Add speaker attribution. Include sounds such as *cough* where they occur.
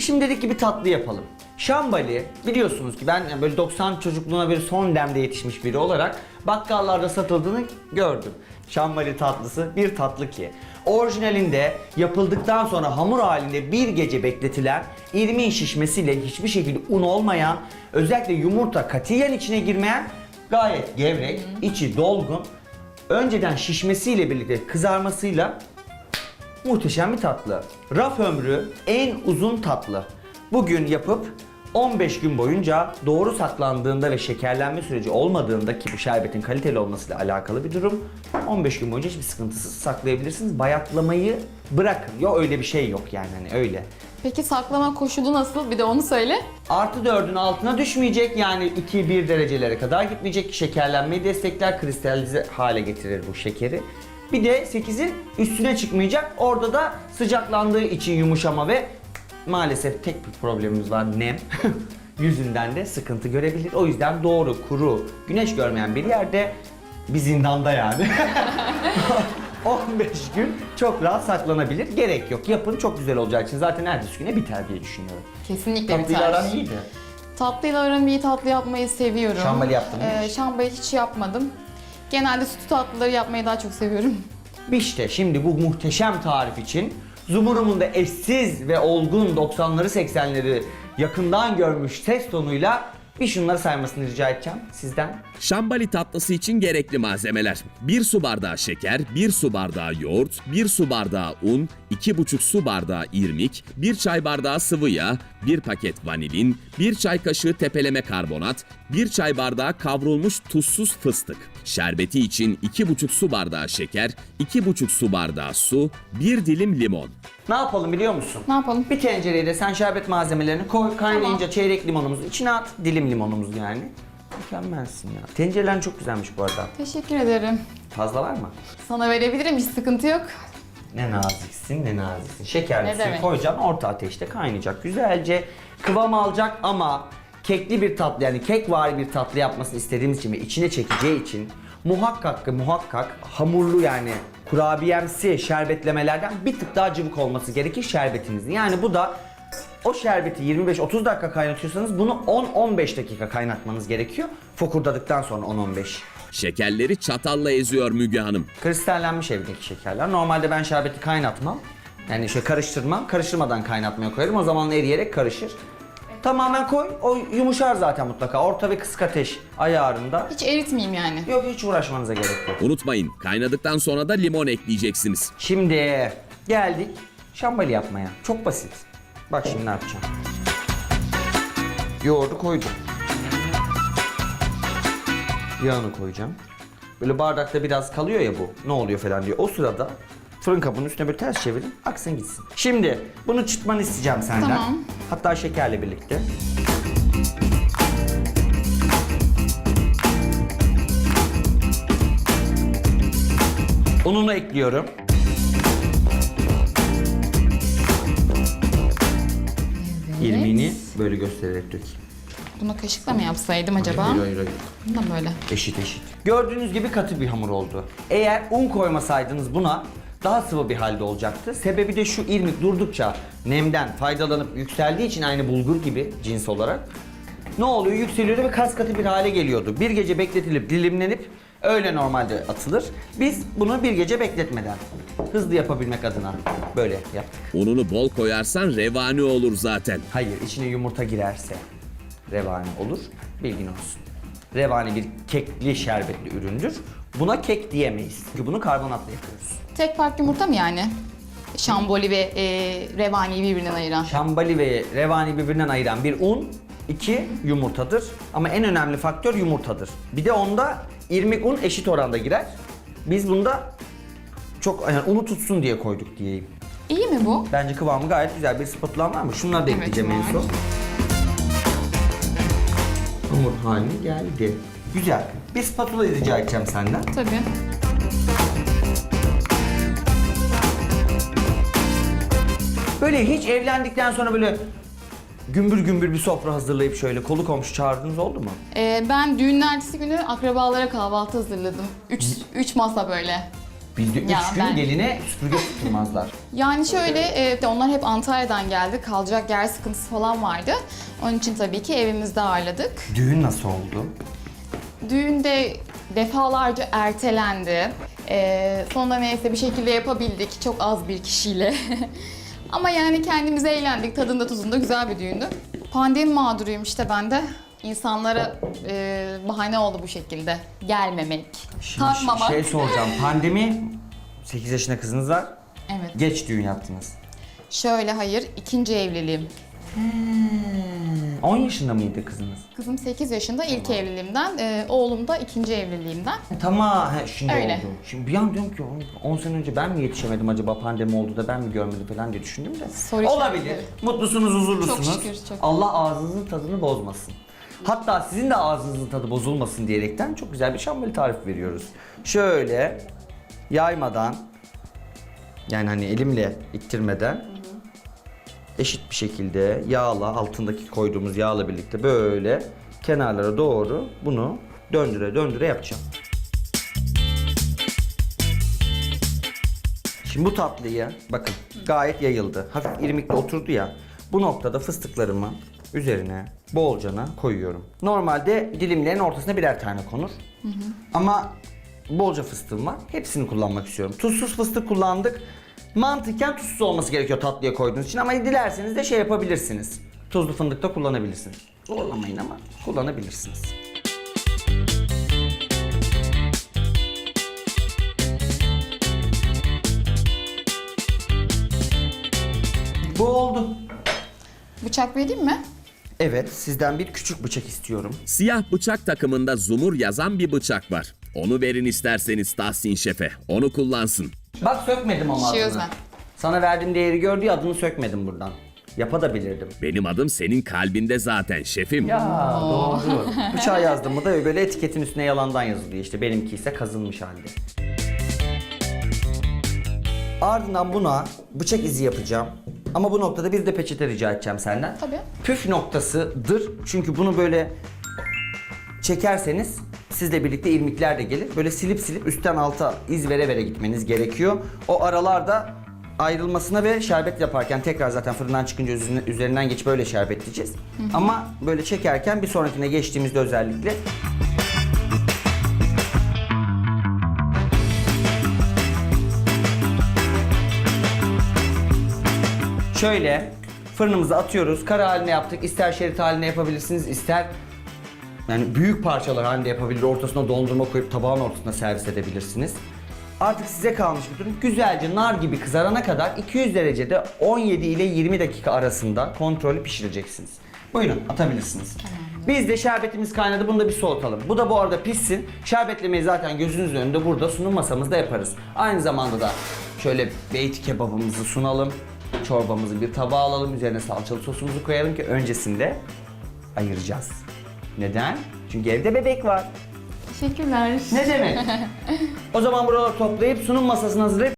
Speaker 1: Şimdi dedik ki bir tatlı yapalım. Şambali biliyorsunuz ki ben böyle 90 çocukluğuna bir son demde yetişmiş biri olarak bakkallarda satıldığını gördüm. Şambali tatlısı bir tatlı ki orijinalinde yapıldıktan sonra hamur halinde bir gece bekletilen irmiğin şişmesiyle hiçbir şekilde un olmayan özellikle yumurta katiyen içine girmeyen gayet gevrek, içi dolgun önceden şişmesiyle birlikte kızarmasıyla Muhteşem bir tatlı. Raf ömrü en uzun tatlı. Bugün yapıp 15 gün boyunca doğru saklandığında ve şekerlenme süreci olmadığında ki bu şerbetin kaliteli olmasıyla alakalı bir durum 15 gün boyunca hiçbir sıkıntısız saklayabilirsiniz. Bayatlamayı bırakın. Yok öyle bir şey yok yani hani öyle.
Speaker 2: Peki saklama koşulu nasıl? Bir de onu söyle.
Speaker 1: Artı 4'ün altına düşmeyecek yani 2-1 derecelere kadar gitmeyecek. Şekerlenmeyi destekler, kristalize hale getirir bu şekeri. Bir de 8'in üstüne çıkmayacak. Orada da sıcaklandığı için yumuşama ve maalesef tek bir problemimiz var nem. *laughs* Yüzünden de sıkıntı görebilir. O yüzden doğru, kuru, güneş görmeyen bir yerde bir zindanda yani. *laughs* 15 gün çok rahat saklanabilir. Gerek yok. Yapın çok güzel olacağı için zaten ertesi güne biter diye düşünüyorum.
Speaker 2: Kesinlikle
Speaker 1: Tatlıyla
Speaker 2: biter.
Speaker 1: aran iyiydi.
Speaker 2: Tatlıyla aram iyi tatlı yapmayı seviyorum.
Speaker 1: Şambali yaptın mı
Speaker 2: Ee,
Speaker 1: hiç?
Speaker 2: şambali hiç yapmadım. Genelde sütlü tatlıları yapmayı daha çok seviyorum.
Speaker 1: İşte şimdi bu muhteşem tarif için Zumurum'un da eşsiz ve olgun 90'ları 80'leri yakından görmüş ses tonuyla bir şunları saymasını rica edeceğim sizden.
Speaker 3: Şambali tatlısı için gerekli malzemeler. 1 su bardağı şeker, 1 su bardağı yoğurt, 1 su bardağı un, 2,5 su bardağı irmik, 1 çay bardağı sıvı yağ, 1 paket vanilin, 1 çay kaşığı tepeleme karbonat, 1 çay bardağı kavrulmuş tuzsuz fıstık. Şerbeti için 2,5 su bardağı şeker, 2,5 su bardağı su, 1 dilim limon.
Speaker 1: Ne yapalım biliyor musun?
Speaker 2: Ne yapalım?
Speaker 1: Bir tencereye de sen şerbet malzemelerini koy, kaynayınca çeyrek limonumuzu içine at, dilim limonumuz yani. Mükemmelsin ya. Tencerelerin çok güzelmiş bu arada.
Speaker 2: Teşekkür ederim.
Speaker 1: Fazla var mı?
Speaker 2: Sana verebilirim hiç sıkıntı yok.
Speaker 1: Ne naziksin ne naziksin. Şekerli
Speaker 2: Ne
Speaker 1: suyu
Speaker 2: demek?
Speaker 1: koyacaksın orta ateşte kaynayacak. Güzelce kıvam alacak ama kekli bir tatlı yani kek var bir tatlı yapmasını istediğimiz için ve içine çekeceği için muhakkak ve muhakkak hamurlu yani kurabiyemsi şerbetlemelerden bir tık daha cıvık olması gerekir şerbetinizin. Yani bu da o şerbeti 25-30 dakika kaynatıyorsanız bunu 10-15 dakika kaynatmanız gerekiyor. Fokurdadıktan sonra 10-15.
Speaker 3: Şekerleri çatalla eziyor Müge Hanım.
Speaker 1: Kristallenmiş evdeki şekerler. Normalde ben şerbeti kaynatmam. Yani şey karıştırmam. Karıştırmadan kaynatmaya koyarım. O zaman eriyerek karışır. Tamamen koy. O yumuşar zaten mutlaka. Orta ve kısık ateş ayarında.
Speaker 2: Hiç eritmeyeyim yani.
Speaker 1: Yok hiç uğraşmanıza gerek yok.
Speaker 3: Unutmayın kaynadıktan sonra da limon ekleyeceksiniz.
Speaker 1: Şimdi geldik şambali yapmaya. Çok basit. Bak şimdi ne yapacağım. Yoğurdu koydum. Yağını koyacağım. Böyle bardakta biraz kalıyor ya bu. Ne oluyor falan diyor. O sırada fırın kabının üstüne böyle ters çevirin. Aksın gitsin. Şimdi bunu çıtmanı isteyeceğim senden.
Speaker 2: Tamam.
Speaker 1: Hatta şekerle birlikte. Ununu ekliyorum. İrmiğini böyle göstererek dökeyim.
Speaker 2: Bunu kaşıkla mı yapsaydım acaba?
Speaker 1: Hayır hayır hayır.
Speaker 2: Bunu da böyle.
Speaker 1: Eşit eşit. Gördüğünüz gibi katı bir hamur oldu. Eğer un koymasaydınız buna daha sıvı bir halde olacaktı. Sebebi de şu irmik durdukça nemden faydalanıp yükseldiği için aynı bulgur gibi cins olarak ne oluyor? Yükseliyordu ve kas katı bir hale geliyordu. Bir gece bekletilip dilimlenip öyle normalde atılır. Biz bunu bir gece bekletmeden hızlı yapabilmek adına böyle yaptık.
Speaker 3: Ununu bol koyarsan revani olur zaten.
Speaker 1: Hayır, içine yumurta girerse revani olur. Bilgin olsun. Revani bir kekli şerbetli üründür. Buna kek diyemeyiz. Çünkü bunu karbonatla yapıyoruz.
Speaker 2: Tek fark yumurta mı yani? Şamboli ve e, revaniyi birbirinden ayıran.
Speaker 1: Şambali ve revani birbirinden ayıran bir un, iki yumurtadır. Ama en önemli faktör yumurtadır. Bir de onda irmik un eşit oranda girer. Biz bunda çok yani unu tutsun diye koyduk diyeyim.
Speaker 2: İyi mi bu?
Speaker 1: Bence kıvamı gayet güzel. Bir spatulam var mı? Şunları da
Speaker 2: Evet,
Speaker 1: ekleyeceğim en
Speaker 2: var.
Speaker 1: son. Hamur haline geldi. Güzel. Bir spatula rica edeceğim senden.
Speaker 2: Tabii.
Speaker 1: Böyle hiç evlendikten sonra böyle gümbür gümbür bir sofra hazırlayıp şöyle kolu komşu çağırdığınız oldu mu?
Speaker 2: Ee, ben düğünün ertesi günü akrabalara kahvaltı hazırladım. Üç, üç masa böyle.
Speaker 1: Bizde üç
Speaker 2: Ya
Speaker 1: gün
Speaker 2: ben-
Speaker 1: geline süpürge tutulmazlar. *laughs*
Speaker 2: Yani şöyle, e, de onlar hep Antalya'dan geldi. Kalacak yer sıkıntısı falan vardı. Onun için tabii ki evimizde ağırladık.
Speaker 1: Düğün nasıl oldu?
Speaker 2: Düğünde defalarca ertelendi. Ee, sonunda neyse bir şekilde yapabildik. Çok az bir kişiyle. *laughs* Ama yani kendimiz eğlendik. Tadında tuzunda güzel bir düğündü. Pandemi mağduruyum işte ben de. İnsanlara e, bahane oldu bu şekilde. Gelmemek,
Speaker 1: Şimdi
Speaker 2: takmamak.
Speaker 1: şey soracağım. Pandemi 8 yaşında kızınız var.
Speaker 2: Evet.
Speaker 1: Geç düğün yaptınız.
Speaker 2: Şöyle hayır, ikinci evliliğim.
Speaker 1: 10 yaşında mıydı kızınız?
Speaker 2: Kızım 8 yaşında ilk evliliğimden, e, oğlum da ikinci evliliğimden.
Speaker 1: Tamam, he, şimdi
Speaker 2: Öyle.
Speaker 1: oldu. Şimdi bir an diyorum ki 10 sene önce ben mi yetişemedim acaba pandemi oldu da ben mi görmedim falan diye düşündüm de.
Speaker 2: Soru
Speaker 1: Olabilir.
Speaker 2: işareti.
Speaker 1: Mutlusunuz, huzurlusunuz.
Speaker 2: Çok şükür, çok.
Speaker 1: Allah ağzınızın tadını bozmasın. Hatta sizin de ağzınızın tadı bozulmasın diyerekten çok güzel bir şambali tarifi veriyoruz. Şöyle yaymadan yani hani elimle ittirmeden eşit bir şekilde yağla altındaki koyduğumuz yağla birlikte böyle kenarlara doğru bunu döndüre döndüre yapacağım. Şimdi bu tatlıyı bakın gayet yayıldı. Hafif irmikle oturdu ya. Bu noktada fıstıklarımı üzerine bolcana koyuyorum. Normalde dilimlerin ortasına birer tane konur. Ama bolca fıstığım var. Hepsini kullanmak istiyorum. Tuzsuz fıstık kullandık. Mantıken tuzsuz olması gerekiyor tatlıya koyduğunuz için ama dilerseniz de şey yapabilirsiniz. Tuzlu fındık da kullanabilirsiniz. Zorlamayın ama kullanabilirsiniz. Bu oldu.
Speaker 2: Bıçak vereyim mi?
Speaker 1: Evet, sizden bir küçük bıçak istiyorum.
Speaker 3: Siyah bıçak takımında Zumur yazan bir bıçak var. Onu verin isterseniz Tahsin Şef'e. Onu kullansın.
Speaker 1: Bak sökmedim ama
Speaker 2: Şey
Speaker 1: adını.
Speaker 2: özlem.
Speaker 1: Sana verdiğim değeri gördüğü adını sökmedim buradan. Yapabilirdim.
Speaker 3: Benim adım senin kalbinde zaten şefim.
Speaker 1: Ya doğru. Bıçağı yazdım mı da böyle etiketin üstüne yalandan yazılıyor işte. Benimki ise kazınmış halde. Ardından buna bıçak izi yapacağım. Ama bu noktada bir de peçete rica edeceğim senden.
Speaker 2: Tabii.
Speaker 1: Püf noktasıdır. Çünkü bunu böyle çekerseniz sizle birlikte irmikler de gelir. Böyle silip silip üstten alta iz vere vere gitmeniz gerekiyor. O aralarda ayrılmasına ve şerbet yaparken tekrar zaten fırından çıkınca üzerinden geçip böyle şerbetleyeceğiz. Ama böyle çekerken bir sonrakine geçtiğimizde özellikle Şöyle fırınımıza atıyoruz. Kara haline yaptık. İster şerit haline yapabilirsiniz, ister yani büyük parçalar halinde yapabilir. Ortasına dondurma koyup tabağın ortasına servis edebilirsiniz. Artık size kalmış bir durum. Güzelce nar gibi kızarana kadar 200 derecede 17 ile 20 dakika arasında kontrollü pişireceksiniz. Buyurun atabilirsiniz. Biz de şerbetimiz kaynadı. Bunu da bir soğutalım. Bu da bu arada pişsin. Şerbetlemeyi zaten gözünüzün önünde burada sunum masamızda yaparız. Aynı zamanda da şöyle beyti kebabımızı sunalım. Çorbamızı bir tabağa alalım. Üzerine salçalı sosumuzu koyalım ki öncesinde ayıracağız. Neden? Çünkü evde bebek var.
Speaker 2: Teşekkürler.
Speaker 1: Ne demek? *laughs* o zaman buraları toplayıp sunum masasını hazırlayıp